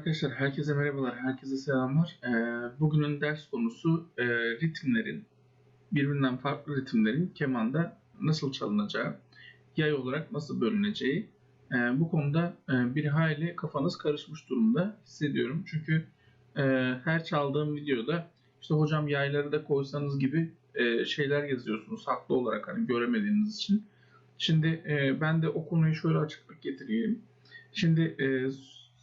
Arkadaşlar herkese merhabalar, herkese selamlar. Ee, bugünün ders konusu e, ritimlerin, birbirinden farklı ritimlerin kemanda nasıl çalınacağı, yay olarak nasıl bölüneceği. Ee, bu konuda e, bir hayli kafanız karışmış durumda hissediyorum. Çünkü e, her çaldığım videoda işte hocam yayları da koysanız gibi e, şeyler yazıyorsunuz haklı olarak hani göremediğiniz için. Şimdi e, ben de o konuyu şöyle açıklık getireyim. Şimdi e,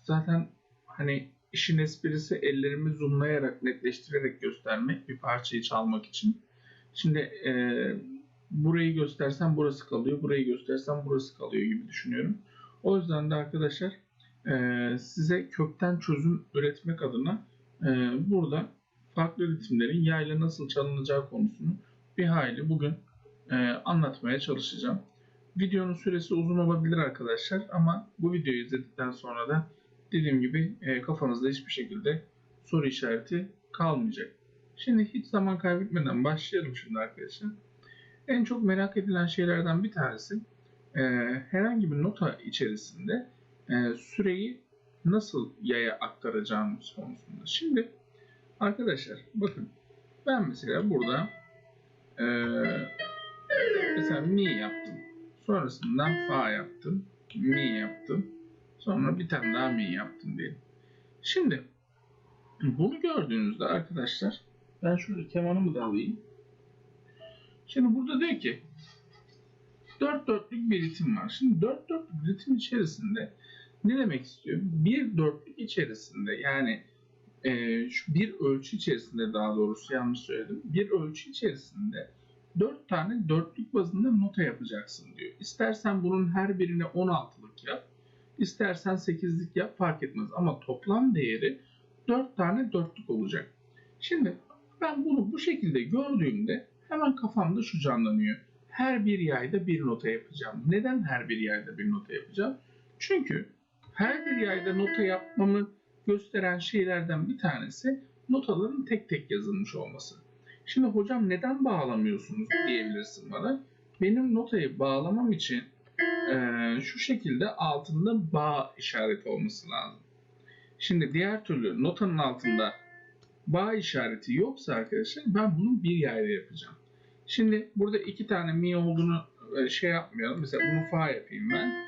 zaten hani işin esprisi ellerimi zoomlayarak, netleştirerek göstermek bir parçayı çalmak için. Şimdi e, burayı göstersem burası kalıyor, burayı göstersem burası kalıyor gibi düşünüyorum. O yüzden de arkadaşlar e, size kökten çözüm üretmek adına e, burada farklı ritimlerin yayla nasıl çalınacağı konusunu bir hayli bugün e, anlatmaya çalışacağım. Videonun süresi uzun olabilir arkadaşlar ama bu videoyu izledikten sonra da dediğim gibi e, kafanızda hiçbir şekilde soru işareti kalmayacak. Şimdi hiç zaman kaybetmeden başlayalım şimdi arkadaşlar. En çok merak edilen şeylerden bir tanesi e, herhangi bir nota içerisinde e, süreyi nasıl yaya aktaracağımız konusunda. Şimdi arkadaşlar bakın ben mesela burada e, mesela mi yaptım. Sonrasından fa yaptım. Mi yaptım. Sonra bir tane daha mi yaptım diyelim. Şimdi bunu gördüğünüzde arkadaşlar ben şöyle kemanımı da alayım. Şimdi burada diyor ki 4 dörtlük bir ritim var. Şimdi 4 dörtlük ritim içerisinde ne demek istiyor? Bir dörtlük içerisinde yani e, şu bir ölçü içerisinde daha doğrusu yanlış söyledim. Bir ölçü içerisinde 4 tane dörtlük bazında nota yapacaksın diyor. İstersen bunun her birine 16'lık yap. İstersen 8'lik yap fark etmez. Ama toplam değeri 4 tane dörtlük olacak. Şimdi ben bunu bu şekilde gördüğümde hemen kafamda şu canlanıyor. Her bir yayda bir nota yapacağım. Neden her bir yayda bir nota yapacağım? Çünkü her bir yayda nota yapmamı gösteren şeylerden bir tanesi notaların tek tek yazılmış olması. Şimdi hocam neden bağlamıyorsunuz diyebilirsin bana. Benim notayı bağlamam için e, şu şekilde altında bağ işareti olması lazım. Şimdi diğer türlü notanın altında bağ işareti yoksa arkadaşlar ben bunu bir yayda yapacağım. Şimdi burada iki tane mi olduğunu e, şey yapmayalım. Mesela bunu fa yapayım ben.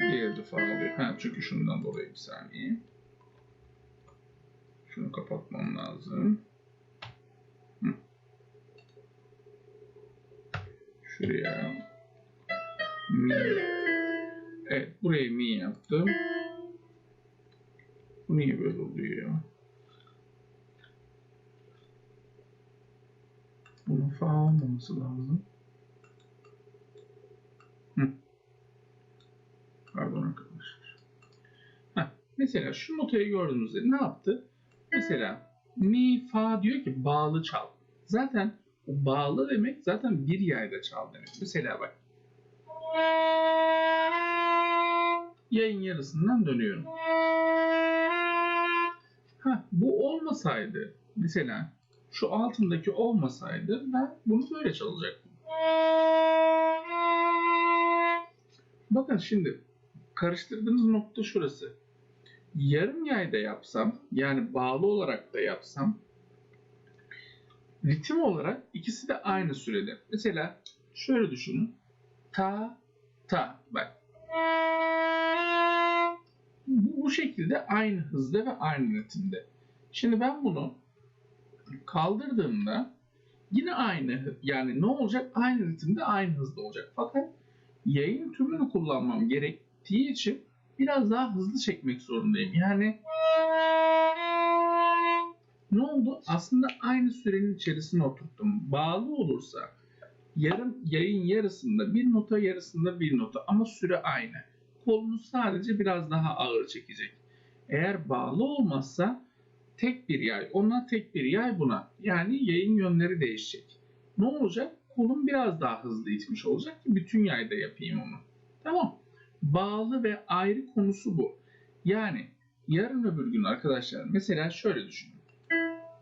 Diğeri de fa oluyor. Ha, çünkü şundan dolayı bir saniye. Şunu kapatmam lazım. Şuraya mi. Evet burayı mi yaptım. Bu niye böyle oluyor? Bunun fa olmaması lazım. Hı. Pardon arkadaşlar. Heh, mesela şu notayı gördüğünüzde ne yaptı? Mesela mi fa diyor ki bağlı çal. Zaten bağlı demek zaten bir yayda çal demek. Mesela bak. Yayın yarısından dönüyorum. Ha, bu olmasaydı mesela şu altındaki olmasaydı ben bunu böyle çalacaktım. Bakın şimdi karıştırdığınız nokta şurası. Yarım yayda yapsam yani bağlı olarak da yapsam ritim olarak ikisi de aynı sürede. Mesela şöyle düşünün. Ta ta bak. Bu, bu şekilde aynı hızda ve aynı ritimde. Şimdi ben bunu kaldırdığımda yine aynı yani ne olacak? Aynı ritimde aynı hızda olacak. Fakat yayın tümünü kullanmam gerektiği için biraz daha hızlı çekmek zorundayım. Yani ne oldu? Aslında aynı sürenin içerisine oturttum. Bağlı olursa yarım yayın yarısında bir nota yarısında bir nota ama süre aynı. Kolunu sadece biraz daha ağır çekecek. Eğer bağlı olmazsa tek bir yay ona tek bir yay buna. Yani yayın yönleri değişecek. Ne olacak? Kolum biraz daha hızlı itmiş olacak ki bütün yayda yapayım onu. Tamam. Bağlı ve ayrı konusu bu. Yani yarın öbür gün arkadaşlar mesela şöyle düşünün.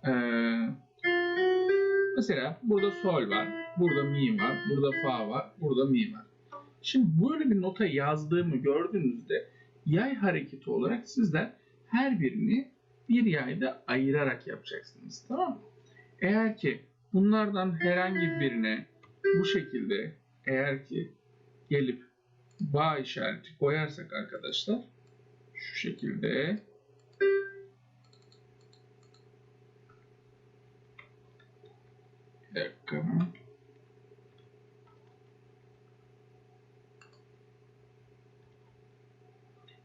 Ee, mesela burada sol var, burada mi var, burada fa var, burada mi var. Şimdi böyle bir nota yazdığımı gördüğünüzde yay hareketi olarak sizler her birini bir yayda ayırarak yapacaksınız. Tamam mı? Eğer ki bunlardan herhangi birine bu şekilde eğer ki gelip bağ işareti koyarsak arkadaşlar şu şekilde bir dakika.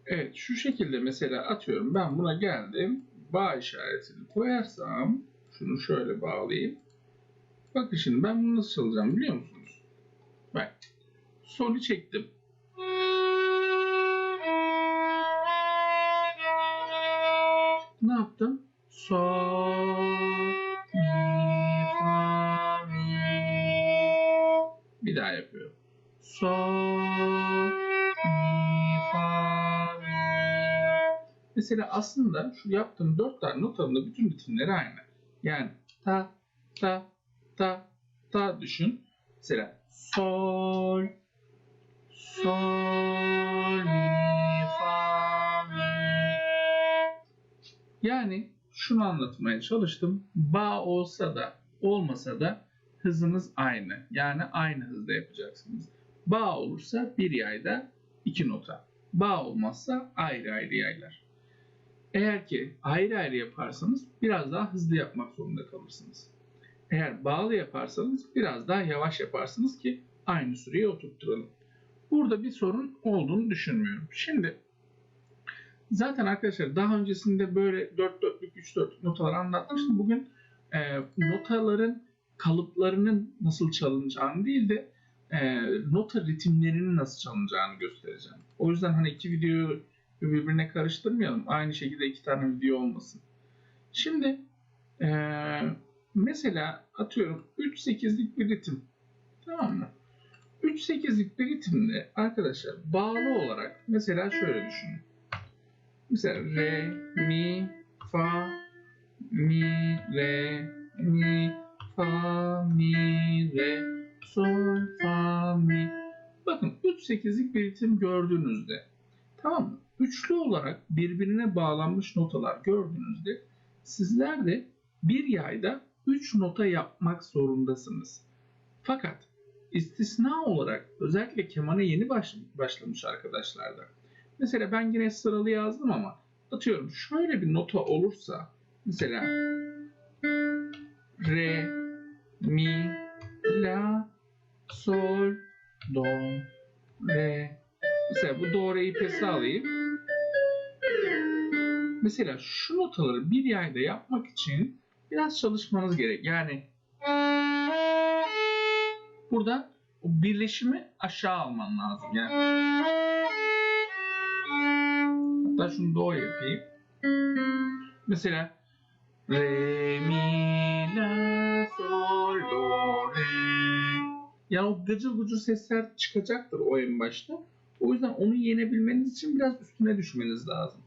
Evet şu şekilde mesela atıyorum ben buna geldim bağ işaretini koyarsam şunu şöyle bağlayayım. Bakın şimdi ben bunu nasıl çalacağım biliyor musunuz? Bak solu çektim. Ne yaptım? Sol, mi, fa, mi. Bir daha yapıyorum. Sol, Mesela aslında şu yaptığım dört tane notanın da bütün ritimleri aynı. Yani ta, ta, ta, ta düşün. Mesela sol, sol, mi, fa, mi. Yani şunu anlatmaya çalıştım. Ba olsa da olmasa da hızınız aynı. Yani aynı hızda yapacaksınız. Ba olursa bir yayda iki nota. Ba olmazsa ayrı ayrı yaylar. Eğer ki ayrı ayrı yaparsanız biraz daha hızlı yapmak zorunda kalırsınız. Eğer bağlı yaparsanız biraz daha yavaş yaparsınız ki aynı süreye oturtturalım. Burada bir sorun olduğunu düşünmüyorum. Şimdi zaten arkadaşlar daha öncesinde böyle 4 dörtlük 3 dörtlük notalar anlatmıştım. Bugün e, notaların kalıplarının nasıl çalınacağını değil de e, nota ritimlerinin nasıl çalınacağını göstereceğim. O yüzden hani iki videoyu birbirine karıştırmayalım. Aynı şekilde iki tane video olmasın. Şimdi e, mesela atıyorum 3-8'lik bir ritim. Tamam mı? 3-8'lik bir ritimde arkadaşlar bağlı olarak mesela şöyle düşünün. Mesela re, mi, fa, mi, re, mi, fa, mi, re, sol, fa, mi. Bakın 3-8'lik bir ritim gördüğünüzde tamam mı? Üçlü olarak birbirine bağlanmış notalar gördüğünüzde sizler de bir yayda 3 nota yapmak zorundasınız. Fakat istisna olarak özellikle kemana yeni baş, başlamış arkadaşlarda. Mesela ben yine sıralı yazdım ama atıyorum şöyle bir nota olursa mesela re, mi, la, sol, do, re. Mesela bu do, re'yi pesi alayım. Mesela şu notaları bir yayda yapmak için biraz çalışmanız gerek. Yani burada o birleşimi aşağı alman lazım. Yani hatta şunu do yapayım. Mesela re mi la sol do re. Yani o gıcır gıcır sesler çıkacaktır o en başta. O yüzden onu yenebilmeniz için biraz üstüne düşmeniz lazım.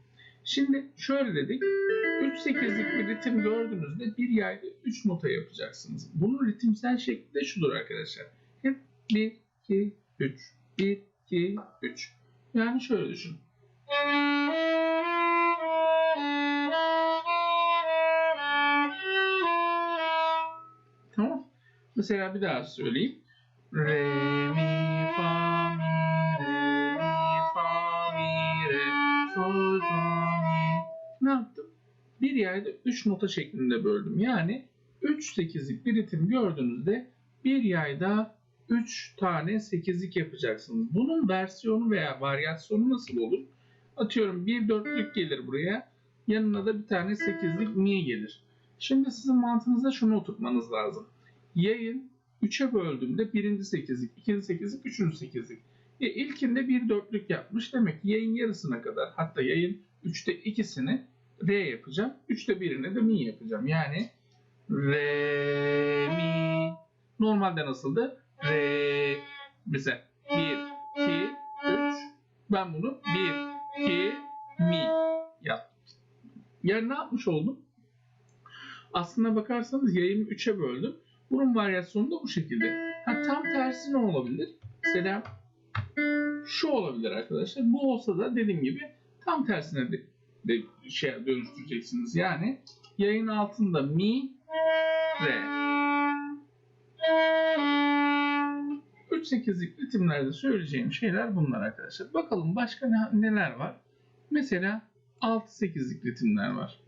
Şimdi şöyle dedik. 3-8'lik bir ritim gördüğünüzde bir yayda 3 nota yapacaksınız. Bunun ritimsel şekli de şudur arkadaşlar. Hep 1, 2, 3, 1, 2, 3. Yani şöyle düşün. Tamam. Mesela bir daha söyleyeyim. Re, Bir yerde 3 nota şeklinde böldüm. Yani 3-8'lik bir ritim gördüğünüzde bir yayda 3 tane 8'lik yapacaksınız. Bunun versiyonu veya varyasyonu nasıl olur? Atıyorum bir dörtlük gelir buraya. Yanına da bir tane 8'lik mi gelir. Şimdi sizin mantığınızda şunu oturtmanız lazım. Yayın 3'e böldüğümde birinci 8'lik, ikinci 8'lik, üçüncü 8'lik. E, ilkinde bir dörtlük yapmış. Demek ki yayın yarısına kadar hatta yayın 3'te ikisini re yapacağım. 3'te birini de mi yapacağım. Yani re mi normalde nasıldı? Re mesela 1 2 3 ben bunu 1 2 mi yaptım. Yani ne yapmış oldum? Aslına bakarsanız yayını 3'e böldüm. Bunun varyasyonu da bu şekilde. Ha, tam tersi ne olabilir? Mesela şu olabilir arkadaşlar. Bu olsa da dediğim gibi tam tersine de de şey dönüştüreceksiniz. Yani yayın altında mi, re. 3-8'lik ritimlerde söyleyeceğim şeyler bunlar arkadaşlar. Bakalım başka ne, neler var? Mesela 6-8'lik ritimler var.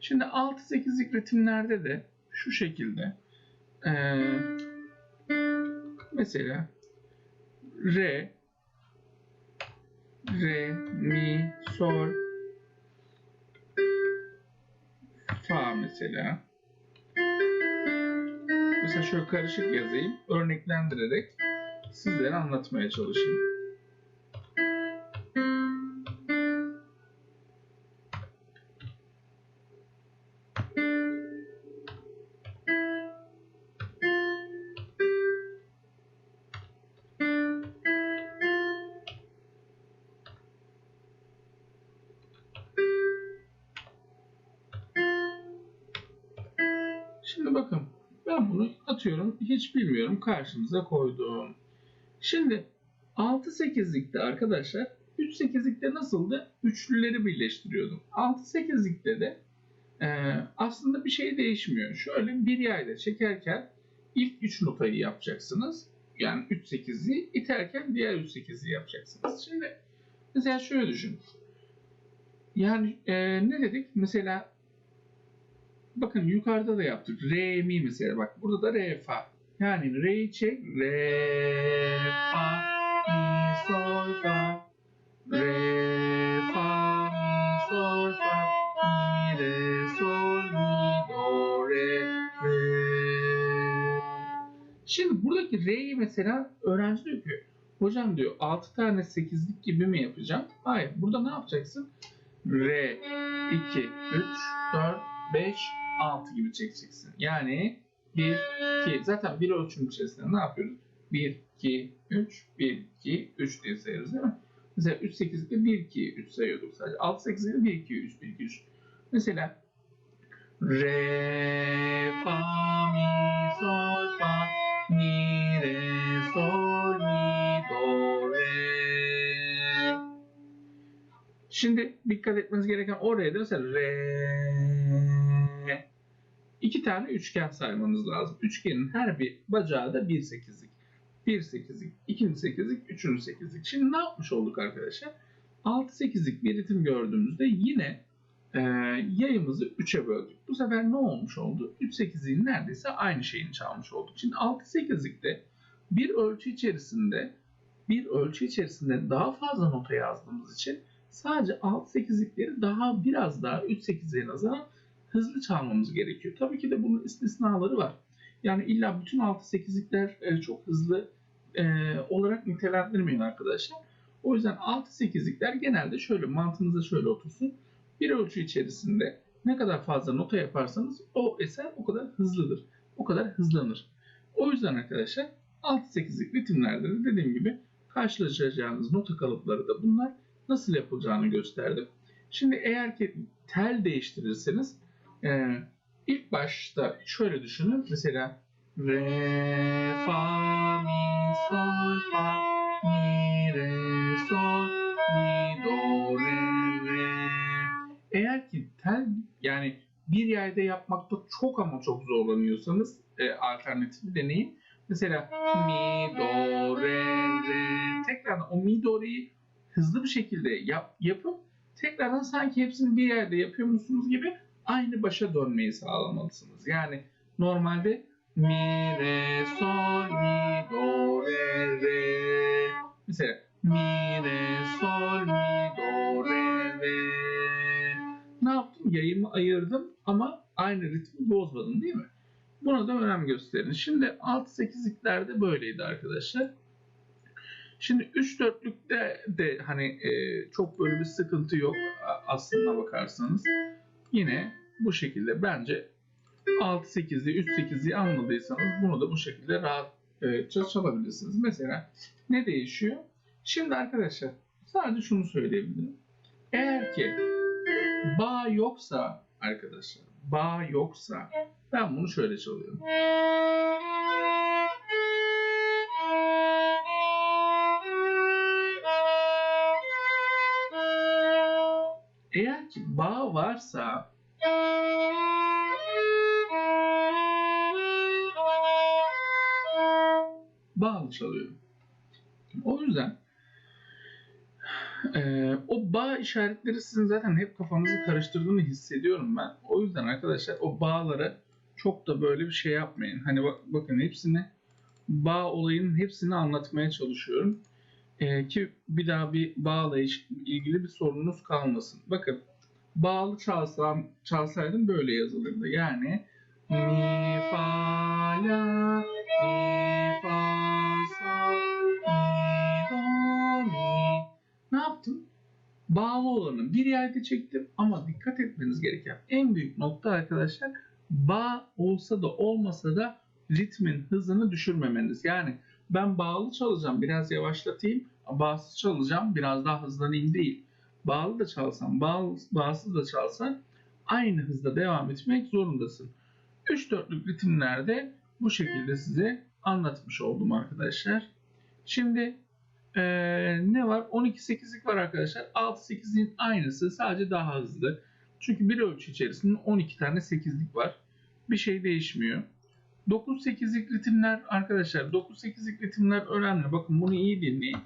Şimdi 6-8'lik ritimlerde de şu şekilde ee, mesela re re mi sol fa mesela mesela şöyle karışık yazayım örneklendirerek sizlere anlatmaya çalışayım. Şimdi bakın ben bunu atıyorum hiç bilmiyorum karşınıza koydum. Şimdi 6-8'likte arkadaşlar 3-8'likte nasıldı? Üçlüleri birleştiriyordum. 6-8'likte de e, aslında bir şey değişmiyor. Şöyle bir yayda çekerken ilk 3 notayı yapacaksınız. Yani 3-8'i iterken diğer 3-8'i yapacaksınız. Şimdi mesela şöyle düşün. Yani e, ne dedik? Mesela bakın yukarıda da yaptık. Re mi mesela. Bak burada da re fa. Yani re'yi çek. Re fa mi sol fa. Re fa mi sol fa. Mi re sol mi do re re. Şimdi buradaki re'yi mesela öğrenci diyor ki hocam diyor 6 tane 8'lik gibi mi yapacağım? Hayır. Burada ne yapacaksın? Re 2 3 4 5 6 gibi çekeceksin. Yani 1, 2. Zaten bir ölçüm içerisinde ne yapıyoruz? 1, 2, 3, 1, 2, 3 diye sayıyoruz değil mi? Mesela 3, 8'de 1, 2, 3 sayıyorduk sadece. 6, 8'de 1, 2, 3, 1, 2, 3. Mesela Re, Fa, Mi, Sol, Fa, Mi, Re, Sol, Mi, Do, Re. Şimdi dikkat etmeniz gereken oraya da mesela Re, iki tane üçgen saymanız lazım. Üçgenin her bir bacağı da 1 8'lik. 1 8'lik, 2. 8'lik, 3. 8'lik. Şimdi ne yapmış olduk arkadaşlar? 6 8'lik bir ritim gördüğümüzde yine e, yayımızı 3'e böldük. Bu sefer ne olmuş oldu? 3 8'liğin neredeyse aynı şeyini çalmış olduk. Şimdi 6 8'likte bir ölçü içerisinde bir ölçü içerisinde daha fazla nota yazdığımız için sadece 6 8'likleri daha biraz daha 3 8'liğe nazaran hızlı çalmamız gerekiyor. Tabii ki de bunun istisnaları var. Yani illa bütün 6-8'likler e, çok hızlı e, olarak nitelendirmeyin arkadaşlar. O yüzden 6-8'likler genelde şöyle mantığınıza şöyle otursun. Bir ölçü içerisinde ne kadar fazla nota yaparsanız o eser o kadar hızlıdır. O kadar hızlanır. O yüzden arkadaşlar 6-8'lik ritimlerde de dediğim gibi karşılaşacağınız nota kalıpları da bunlar nasıl yapılacağını gösterdim. Şimdi eğer ki tel değiştirirseniz ee, ilk başta şöyle düşünün. Mesela Re, Fa, Mi, Sol, Fa, Mi, Re, Sol, Mi, Do, Re, Re. Eğer ki tel yani bir yerde yapmakta çok ama çok zorlanıyorsanız e, alternatifi deneyin. Mesela Mi, Do, Re, Re. Tekrar o Mi, Do, Re'yi hızlı bir şekilde yap, yapıp tekrardan sanki hepsini bir yerde yapıyormuşsunuz gibi aynı başa dönmeyi sağlamalısınız. Yani normalde mi, re, sol, mi, do, re, re. Mesela mi, re, sol, mi, do, re, re. Ne yaptım? Yayımı ayırdım ama aynı ritmi bozmadım değil mi? Buna da önem gösterin. Şimdi 6-8'liklerde böyleydi arkadaşlar. Şimdi 3-4'lükte de hani e, çok böyle bir sıkıntı yok aslında bakarsanız. Yine bu şekilde bence 6-8'li 3-8'li anladıysanız bunu da bu şekilde rahatça çalabilirsiniz. Mesela ne değişiyor? Şimdi arkadaşlar sadece şunu söyleyebilirim. Eğer ki bağ yoksa arkadaşlar bağ yoksa ben bunu şöyle çalıyorum. Eğer ki bağ varsa bağlı çalıyorum. O yüzden e, o bağ işaretleri sizin zaten hep kafanızı karıştırdığını hissediyorum ben. O yüzden arkadaşlar o bağları çok da böyle bir şey yapmayın. Hani bak, bakın hepsini bağ olayının hepsini anlatmaya çalışıyorum. E, ki bir daha bir bağla ilgili bir sorunuz kalmasın. Bakın bağlı çalsam çalsaydım böyle yazılırdı. Yani mi fa la mi fa sol mi do mi. Ne yaptım? Bağlı olanı bir yerde çektim ama dikkat etmeniz gereken en büyük nokta arkadaşlar bağ olsa da olmasa da ritmin hızını düşürmemeniz. Yani ben bağlı çalacağım biraz yavaşlatayım, bağsız çalacağım biraz daha hızlanayım değil. Bağlı da çalsam, bağlı, bağsız da çalsan aynı hızda devam etmek zorundasın. 3-4'lük ritimlerde bu şekilde size anlatmış oldum arkadaşlar. Şimdi eee, ne var? 12-8'lik var arkadaşlar. 6-8'liğin aynısı sadece daha hızlı. Çünkü bir ölçü içerisinde 12 tane 8'lik var. Bir şey değişmiyor. 9-8'lik ritimler arkadaşlar 9-8'lik ritimler önemli. Bakın bunu iyi dinleyin.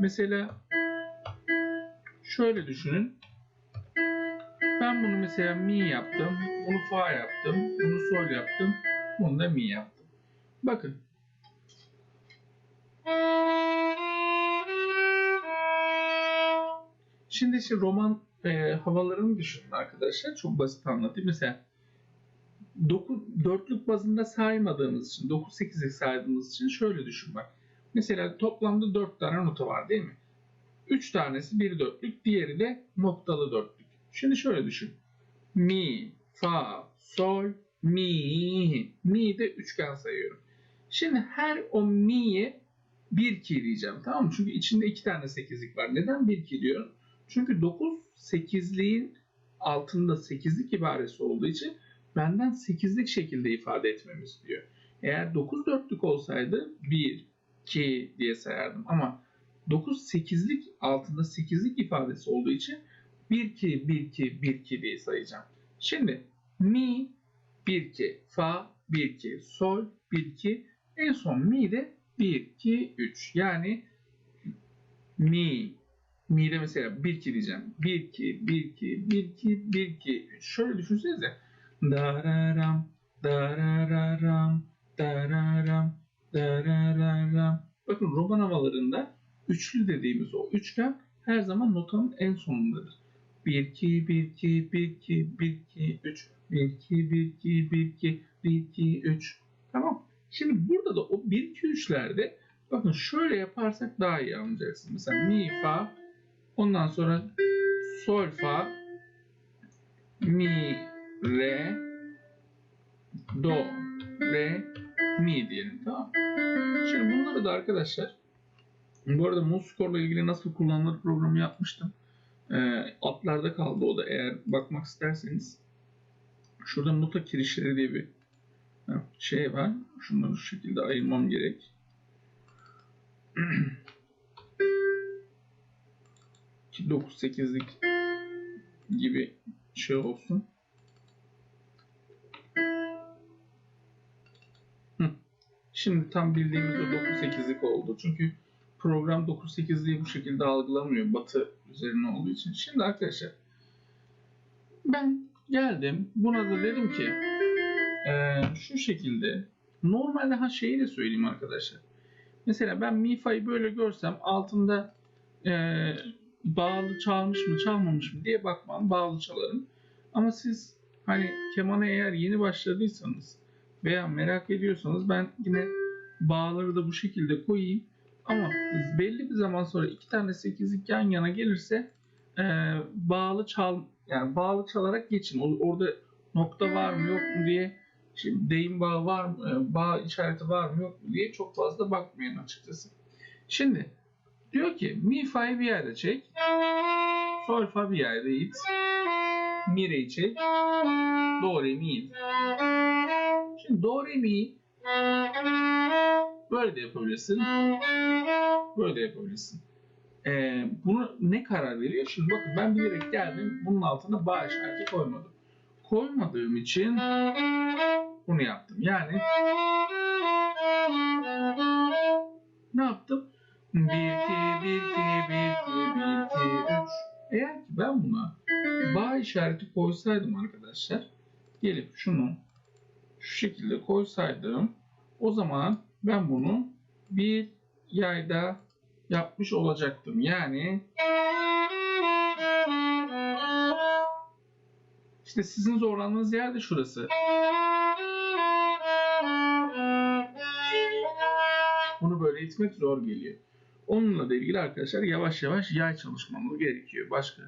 Mesela şöyle düşünün. Ben bunu mesela mi yaptım, bunu fa yaptım, bunu sol yaptım, bunu da mi yaptım. Bakın. Şimdi işte roman e, havalarını düşünün arkadaşlar. Çok basit anlatayım. Mesela 9, dörtlük bazında saymadığımız için, 9-8'lik saydığımız için şöyle düşün bak. Mesela toplamda 4 tane nota var değil mi? 3 tanesi bir dörtlük, diğeri de noktalı dörtlük. Şimdi şöyle düşün. Mi, fa, sol, mi. Mi de üçgen sayıyorum. Şimdi her o mi'ye 1 2 diyeceğim tamam mı? Çünkü içinde 2 tane 8'lik var. Neden 1 2 diyorum? Çünkü 9 8'liğin altında 8'lik ibaresi olduğu için benden 8'lik şekilde ifade etmemi istiyor. Eğer 9 dörtlük olsaydı 1, 2 diye sayardım ama 9 8'lik altında 8'lik ifadesi olduğu için 1 2 1 2 1 2 diye sayacağım. Şimdi mi 1 2 fa 1 2 sol 1 2 en son mi de 1 2 3 yani mi mi'de mesela 1 2 diyeceğim. 1 2 1 2 1 2 1 2 3 şöyle düşünsenize. Dararam dararam dararam Bakın roman havalarında üçlü dediğimiz o üçgen her zaman notanın en sonundadır. 1 2 1 2 1 2 1 2 3 1 2 1 2 1 2 1 2 3 Tamam. Şimdi burada da o 1 2 3'lerde bakın şöyle yaparsak daha iyi anlayacaksınız. Mesela mi fa ondan sonra sol fa mi re do re mi diyelim tamam. Şimdi bunları da arkadaşlar bu arada Muskor'la ilgili nasıl kullanılır programı yapmıştım. Ee, atlarda kaldı o da eğer bakmak isterseniz. Şurada nota kirişleri diye bir şey var. Şunları şu şekilde ayırmam gerek. Ki 9-8'lik gibi şey olsun. Şimdi tam bildiğimiz o 9-8'lik oldu. Çünkü program 9-8'liği bu şekilde algılamıyor batı üzerine olduğu için. Şimdi arkadaşlar ben geldim buna da dedim ki eee, şu şekilde normalde ha şeyi de söyleyeyim arkadaşlar. Mesela ben mi fa'yı böyle görsem altında eee, bağlı çalmış mı çalmamış mı diye bakmam bağlı çalarım. Ama siz hani kemana eğer yeni başladıysanız veya merak ediyorsanız ben yine bağları da bu şekilde koyayım. Ama belli bir zaman sonra iki tane sekizlik yan yana gelirse e, bağlı çal yani bağlı çalarak geçin. O- Orada nokta var mı yok mu diye şimdi deyim bağı var mı, e, bağ işareti var mı yok mu diye çok fazla bakmayın açıkçası. Şimdi diyor ki mi fa'yı bir yerde çek. Sol fa bir yerde it. Mi re'yi çek. Do re mi. Şimdi do re mi böyle de yapabilirsin. Böyle de yapabilirsin. e, bunu ne karar veriyor? Şimdi bakın ben bilerek geldim bunun altına bağ işareti koymadım. Koymadığım için bunu yaptım. Yani ne yaptım? 1, 2, 1, 2, 1, 2, 1, 2, 3. Eğer ki ben buna bağ işareti koysaydım arkadaşlar gelip şunu şu şekilde koysaydım o zaman ben bunu bir yayda yapmış olacaktım. Yani işte sizin zorlandığınız yer de şurası. Bunu böyle itmek zor geliyor. Onunla da ilgili arkadaşlar yavaş yavaş yay çalışmamız gerekiyor. Başka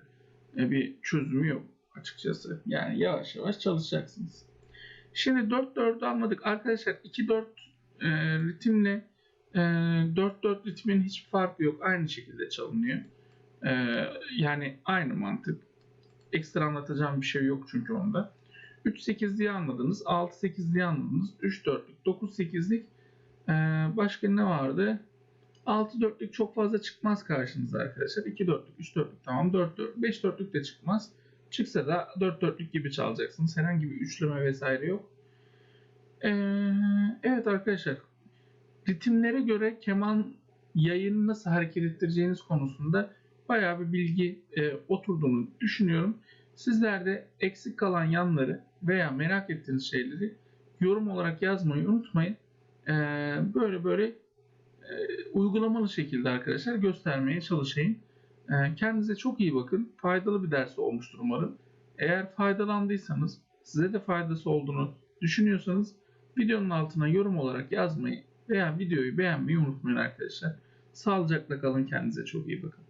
e, bir çözümü yok açıkçası. Yani yavaş yavaş çalışacaksınız. Şimdi 4-4'ü anladık. Arkadaşlar 2-4 e, ritimle e, 4-4 ritmin hiçbir farkı yok. Aynı şekilde çalınıyor. E, yani aynı mantık. Ekstra anlatacağım bir şey yok çünkü onda. 3-8'liği anladınız. 6-8'liği anladınız. 3-4'lük, 9-8'lik e, başka ne vardı? 6-4'lük çok fazla çıkmaz karşınıza arkadaşlar. 2-4'lük, 3-4'lük tamam 4-4, 5-4'lük de çıkmaz. Çıksa da 4-4'lük gibi çalacaksınız. Herhangi bir üçleme vesaire yok. Ee, evet arkadaşlar. Ritimlere göre keman yayını nasıl hareket ettireceğiniz konusunda bayağı bir bilgi e, oturduğunu düşünüyorum. Sizler de eksik kalan yanları veya merak ettiğiniz şeyleri yorum olarak yazmayı unutmayın. Ee, böyle böyle e, uygulamalı şekilde arkadaşlar göstermeye çalışayım. Ee, Kendinize çok iyi bakın. Faydalı bir ders olmuştur umarım. Eğer faydalandıysanız, size de faydası olduğunu düşünüyorsanız videonun altına yorum olarak yazmayı veya videoyu beğenmeyi unutmayın arkadaşlar. Sağlıcakla kalın. Kendinize çok iyi bakın.